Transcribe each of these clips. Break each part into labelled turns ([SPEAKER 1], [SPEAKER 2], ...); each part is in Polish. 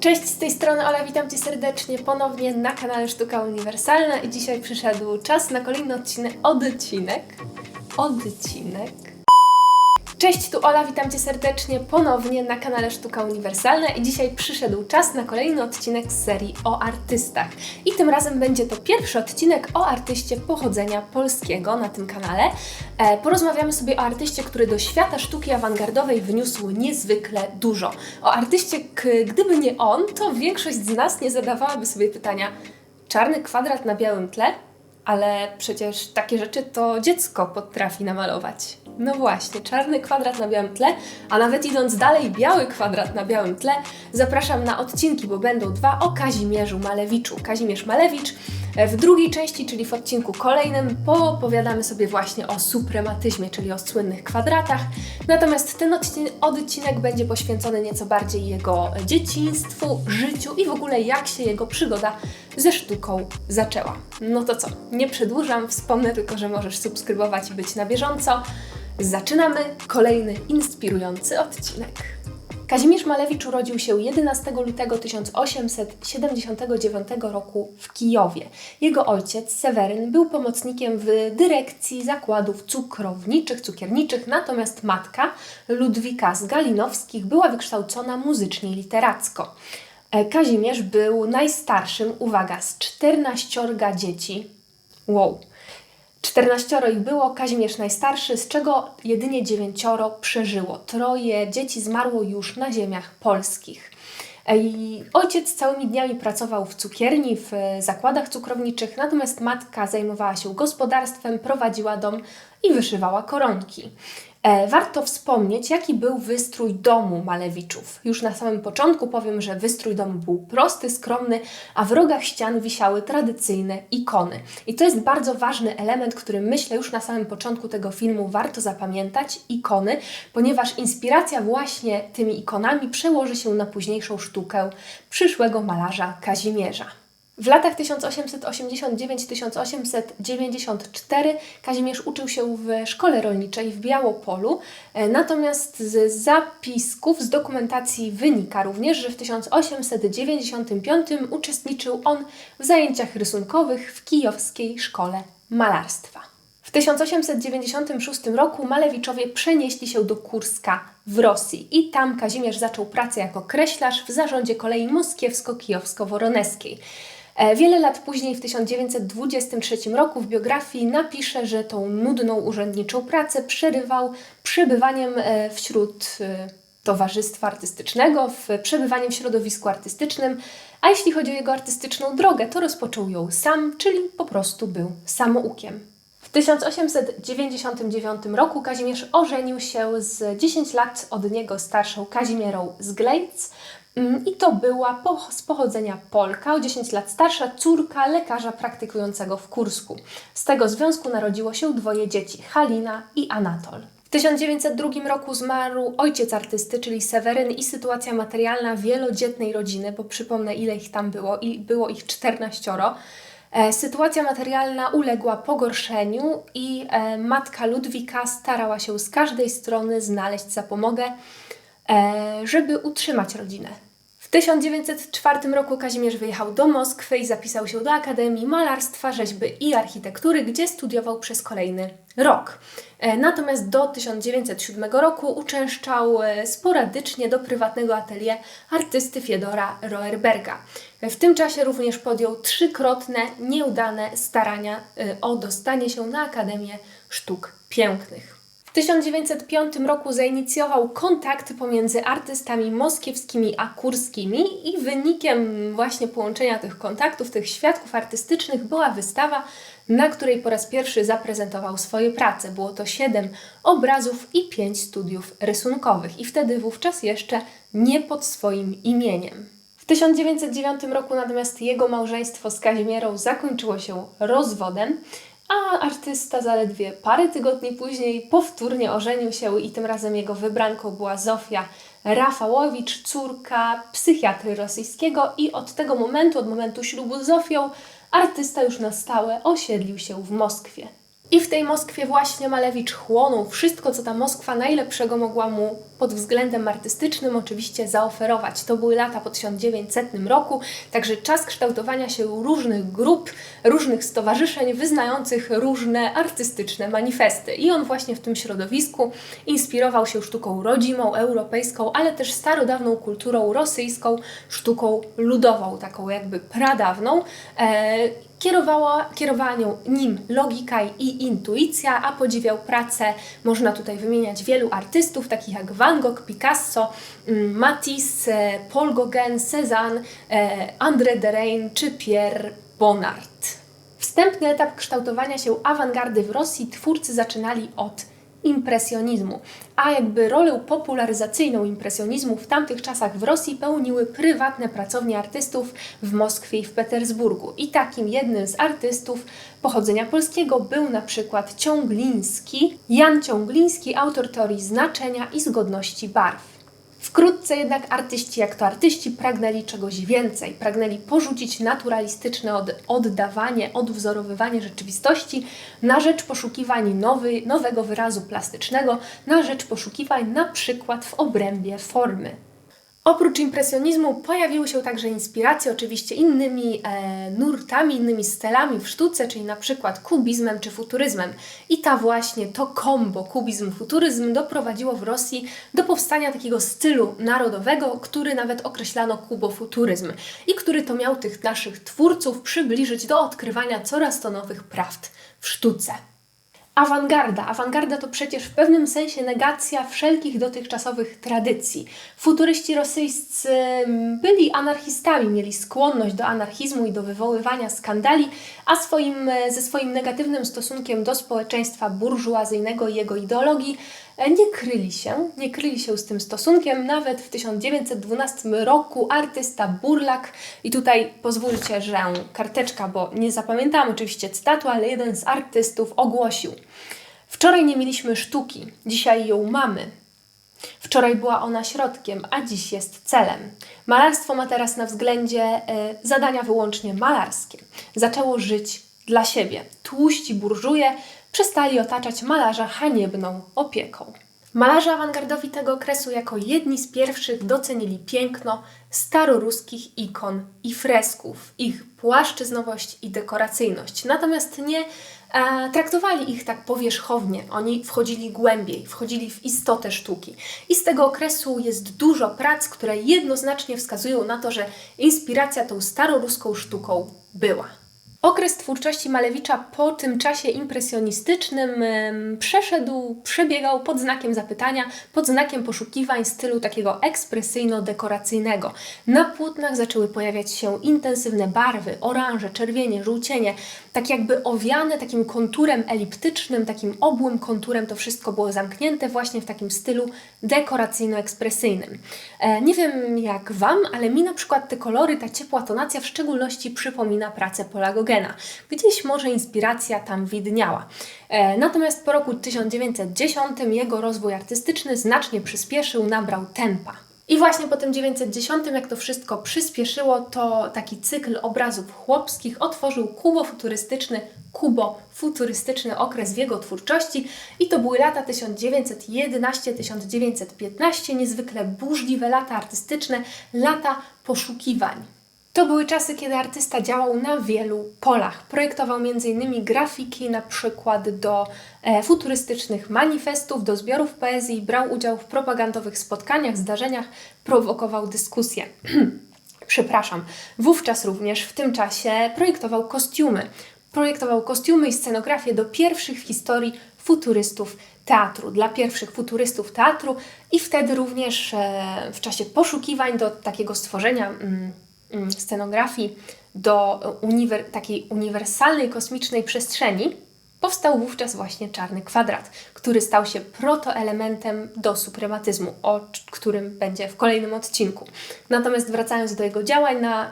[SPEAKER 1] Cześć, z tej strony Ola, witam Cię serdecznie ponownie na kanale Sztuka Uniwersalna i dzisiaj przyszedł czas na kolejny odcinek, odcinek, odcinek. Cześć, tu Ola, witam Cię serdecznie ponownie na kanale Sztuka Uniwersalna i dzisiaj przyszedł czas na kolejny odcinek z serii o artystach. I tym razem będzie to pierwszy odcinek o artyście pochodzenia polskiego na tym kanale. E, porozmawiamy sobie o artyście, który do świata sztuki awangardowej wniósł niezwykle dużo. O artyście, gdyby nie on, to większość z nas nie zadawałaby sobie pytania czarny kwadrat na białym tle? Ale przecież takie rzeczy to dziecko potrafi namalować. No właśnie, czarny kwadrat na białym tle, a nawet idąc dalej, biały kwadrat na białym tle, zapraszam na odcinki, bo będą dwa o Kazimierzu Malewiczu. Kazimierz Malewicz e, w drugiej części, czyli w odcinku kolejnym, poopowiadamy sobie właśnie o suprematyzmie, czyli o słynnych kwadratach. Natomiast ten odcinek, odcinek będzie poświęcony nieco bardziej jego dzieciństwu, życiu i w ogóle jak się jego przygoda ze sztuką zaczęła. No to co, nie przedłużam, wspomnę tylko, że możesz subskrybować i być na bieżąco. Zaczynamy kolejny inspirujący odcinek. Kazimierz Malewicz urodził się 11 lutego 1879 roku w Kijowie. Jego ojciec, Seweryn, był pomocnikiem w dyrekcji zakładów cukrowniczych, cukierniczych, natomiast matka, Ludwika z Galinowskich, była wykształcona muzycznie i literacko. E, Kazimierz był najstarszym, uwaga, z 14 dzieci. Wow. 14 ich było, Kazimierz najstarszy, z czego jedynie dziewięcioro przeżyło. Troje dzieci zmarło już na ziemiach polskich. I ojciec całymi dniami pracował w cukierni, w e, zakładach cukrowniczych, natomiast matka zajmowała się gospodarstwem, prowadziła dom i wyszywała koronki. E, Warto wspomnieć, jaki był wystrój domu Malewiczów. Już na samym początku powiem, że wystrój domu był prosty, skromny, a w rogach ścian wisiały tradycyjne ikony. I to jest bardzo ważny element, który myślę już na samym początku tego filmu warto zapamiętać ikony, ponieważ inspiracja właśnie tymi ikonami przełoży się na późniejszą sztukę przyszłego malarza Kazimierza. W latach 1889-1894 Kazimierz uczył się w szkole rolniczej w Białopolu, e, natomiast z zapisków, z dokumentacji wynika również, że w 1895 uczestniczył on w zajęciach rysunkowych w Kijowskiej Szkole Malarstwa. W 1896 roku Malewiczowie przenieśli się do Kurska w Rosji i tam Kazimierz zaczął pracę jako kreślarz w zarządzie kolei moskiewsko-kijowsko-woroneskiej. E, Wiele lat później, w 1923 roku, w biografii napisze, że tą nudną urzędniczą pracę przerywał przebywaniem e, wśród e, towarzystwa artystycznego, w przebywaniem w środowisku artystycznym, a jeśli chodzi o jego artystyczną drogę, to rozpoczął ją sam, czyli po prostu był samoukiem. W 1899 roku Kazimierz ożenił się z 10 lat od niego starszą Kazimierą z Glejc i to była z pochodzenia Polka, o 10 lat starsza córka lekarza praktykującego w Kursku. Z tego związku narodziło się dwoje dzieci, Halina i Anatol. W 1902 roku zmarł ojciec artysty, czyli Seweryn i sytuacja materialna wielodzietnej rodziny, bo przypomnę ile ich tam było i było ich 14. E, Sytuacja materialna uległa pogorszeniu i e, matka Ludwika starała się z każdej strony znaleźć zapomogę, żeby utrzymać rodzinę. W 1904 roku Kazimierz wyjechał do Moskwy i zapisał się do Akademii Malarstwa, Rzeźby i Architektury, gdzie studiował przez kolejny rok. E, Natomiast do 1907 roku uczęszczał e, sporadycznie do prywatnego atelier artysty Fiedora Roerberga. W tym czasie również podjął trzykrotne nieudane starania e, o dostanie się na Akademię Sztuk Pięknych. W 1905 roku zainicjował kontakty pomiędzy artystami moskiewskimi a kurskimi i wynikiem właśnie połączenia tych kontaktów, tych świadków artystycznych była wystawa, na której po raz pierwszy zaprezentował swoje prace. Było to siedem obrazów i pięć studiów rysunkowych i wtedy wówczas jeszcze nie pod swoim imieniem. W 1909 roku natomiast jego małżeństwo z Kazimierą zakończyło się rozwodem, a artysta zaledwie parę tygodni później powtórnie ożenił się i tym razem jego wybranką była Zofia Rafałowicz, córka psychiatry rosyjskiego i od tego momentu, od momentu ślubu z Zofią, artysta już na stałe osiedlił się w Moskwie. I w tej Moskwie właśnie Malewicz chłonął wszystko, co ta Moskwa najlepszego mogła mu pod względem artystycznym oczywiście zaoferować. To były lata po 1900 roku, także czas kształtowania się różnych grup, różnych stowarzyszeń wyznających różne artystyczne manifesty. I on właśnie w tym środowisku inspirował się sztuką rodzimą, europejską, ale też starodawną kulturą rosyjską, sztuką ludową, taką jakby pradawną. E, Kierowała, kierowała nią nim logika i intuicja, a podziwiał pracę, można tutaj wymieniać wielu artystów, takich jak Van Gogh, Picasso, mm, Matisse, Paul Gauguin, Cézanne, e, André Derain czy Pierre Bonnard. Wstępny etap kształtowania się awangardy w Rosji twórcy zaczynali od impresjonizmu, a jakby rolę popularyzacyjną impresjonizmu w tamtych czasach w Rosji pełniły prywatne pracownie artystów w Moskwie i w Petersburgu. I takim jednym z artystów pochodzenia polskiego był na przykład Ciągliński, Jan Ciągliński, autor teorii znaczenia i zgodności barw. Wkrótce jednak artyści, jak to artyści, pragnęli czegoś więcej. Pragnęli porzucić naturalistyczne od, oddawanie, odwzorowywanie rzeczywistości na rzecz poszukiwań nowy, nowego wyrazu plastycznego, na rzecz poszukiwań na przykład w obrębie formy. Oprócz impresjonizmu pojawiły się także inspiracje oczywiście innymi e, nurtami, innymi stylami w sztuce, czyli na przykład kubizmem czy futuryzmem. I ta właśnie to kombo kubizm-futuryzm doprowadziło w Rosji do powstania takiego stylu narodowego, który nawet określano kubofuturyzm i który to miał tych naszych twórców przybliżyć do odkrywania coraz to nowych prawd w sztuce. Awangarda. Awangarda to przecież w pewnym sensie negacja wszelkich dotychczasowych tradycji. Futuryści rosyjscy mm, byli anarchistami, mieli skłonność do anarchizmu i do wywoływania skandali, a swoim, e, ze swoim negatywnym stosunkiem do społeczeństwa burżuazyjnego i jego ideologii nie kryli się, nie kryli się z tym stosunkiem. Nawet w 1912 roku artysta Burlak, i tutaj pozwólcie, że karteczka, bo nie zapamiętałam oczywiście cytatu, ale jeden z artystów ogłosił – Wczoraj nie mieliśmy sztuki, dzisiaj ją mamy. Wczoraj była ona środkiem, a dziś jest celem. Malarstwo ma teraz na względzie y, zadania wyłącznie malarskie. Zaczęło żyć dla siebie. Tłuści burżuje przestali otaczać malarza haniebną opieką. Malarze awangardowi tego okresu jako jedni z pierwszych docenili piękno staroruskich ikon i fresków, ich płaszczyznowość i dekoracyjność. Natomiast nie e, traktowali ich tak powierzchownie. Oni wchodzili głębiej, wchodzili w istotę sztuki. I z tego okresu jest dużo prac, które jednoznacznie wskazują na to, że inspiracja tą staroruską sztuką była. Okres twórczości Malewicza po tym czasie impresjonistycznym przeszedł, przebiegał pod znakiem zapytania, pod znakiem poszukiwań stylu takiego ekspresyjno-dekoracyjnego. Na płótnach zaczęły pojawiać się intensywne barwy, oranże, czerwienie, żółcienie, tak jakby owiane takim konturem eliptycznym, takim obłym konturem, to wszystko było zamknięte właśnie w takim stylu dekoracyjno-ekspresyjnym. E, nie wiem jak Wam, ale mi na przykład te kolory, ta ciepła tonacja w szczególności przypomina pracę Pola Gogena. Gdzieś może inspiracja tam widniała. E, natomiast po roku 1910 jego rozwój artystyczny znacznie przyspieszył, nabrał tempa. I właśnie po tym 910, jak to wszystko przyspieszyło, to taki cykl obrazów chłopskich otworzył kubofuturystyczny, kubofuturystyczny okres w jego twórczości i to były lata 1911-1915, niezwykle burzliwe lata artystyczne, lata poszukiwań. To były czasy, kiedy artysta działał na wielu polach. Projektował m.in. grafiki, na przykład do e, futurystycznych manifestów, do zbiorów poezji, brał udział w propagandowych spotkaniach, zdarzeniach, prowokował dyskusje. Przepraszam. Wówczas również w tym czasie projektował kostiumy. Projektował kostiumy i scenografię do pierwszych w historii futurystów teatru, dla pierwszych futurystów teatru i wtedy również e, w czasie poszukiwań do takiego stworzenia. Mm, scenografii do uniwer takiej uniwersalnej kosmicznej przestrzeni, powstał wówczas właśnie czarny kwadrat, który stał się protoelementem do suprematyzmu, o którym będzie w kolejnym odcinku. Natomiast wracając do jego działań na,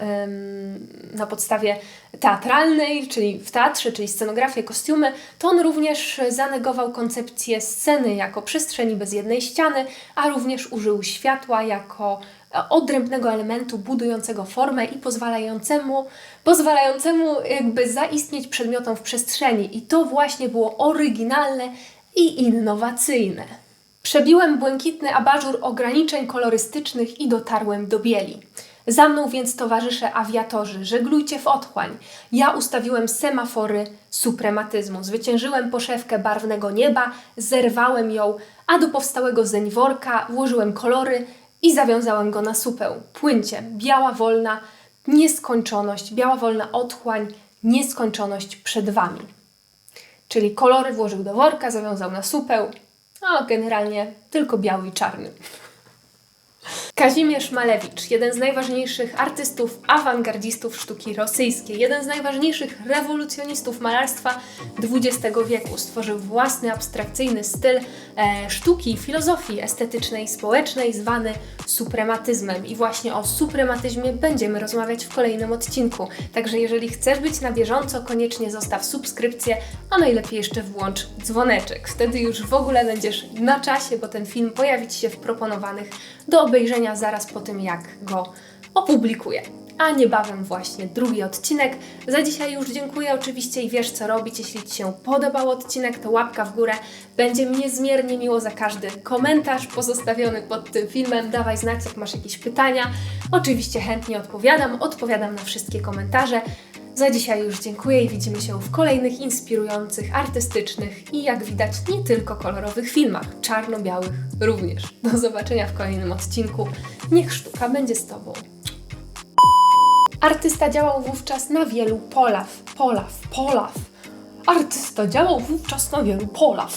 [SPEAKER 1] na podstawie teatralnej, czyli w teatrze, czyli scenografię, kostiumy, to on również zanegował koncepcję sceny jako przestrzeni bez jednej ściany, a również użył światła jako odrębnego elementu budującego formę i pozwalającemu, pozwalającemu jakby zaistnieć przedmiotom w przestrzeni. I to właśnie było oryginalne i innowacyjne. Przebiłem błękitny abażur ograniczeń kolorystycznych i dotarłem do bieli. Za mną więc towarzysze awiatorzy, żeglujcie w otchłań. Ja ustawiłem semafory suprematyzmu. Zwyciężyłem poszewkę barwnego nieba, zerwałem ją, a do powstałego zeniworka włożyłem kolory i zawiązałem go na supeł. Płyńcie, biała wolna, nieskończoność, biała wolna otchłań, nieskończoność przed wami. Czyli kolory włożył do worka, zawiązał na supeł, a generalnie tylko biały i czarny. Kazimierz Malewicz, jeden z najważniejszych artystów, awangardzistów sztuki rosyjskiej, jeden z najważniejszych rewolucjonistów malarstwa XX wieku, stworzył własny abstrakcyjny styl e, sztuki filozofii estetycznej i społecznej zwany suprematyzmem. I właśnie o suprematyzmie będziemy rozmawiać w kolejnym odcinku. Także jeżeli chcesz być na bieżąco, koniecznie zostaw subskrypcję, a najlepiej jeszcze włącz dzwoneczek. Wtedy już w ogóle będziesz na czasie, bo ten film pojawi się w proponowanych do obejrzenia zaraz po tym, jak go opublikuję. A niebawem właśnie drugi odcinek. Za dzisiaj już dziękuję oczywiście i wiesz co robić. Jeśli Ci się podobał odcinek, to łapka w górę. Będzie mi niezmiernie miło za każdy komentarz pozostawiony pod tym filmem. Dawaj znać, jak masz jakieś pytania. Oczywiście chętnie odpowiadam. Odpowiadam na wszystkie komentarze. Za dzisiaj już dziękuję i widzimy się w kolejnych inspirujących, artystycznych i jak widać nie tylko kolorowych filmach, czarno-białych również. Do zobaczenia w kolejnym odcinku. Niech sztuka będzie z Tobą. Artysta działał wówczas na wielu polach. Polaw, polaw. Artysta działał wówczas na wielu polach.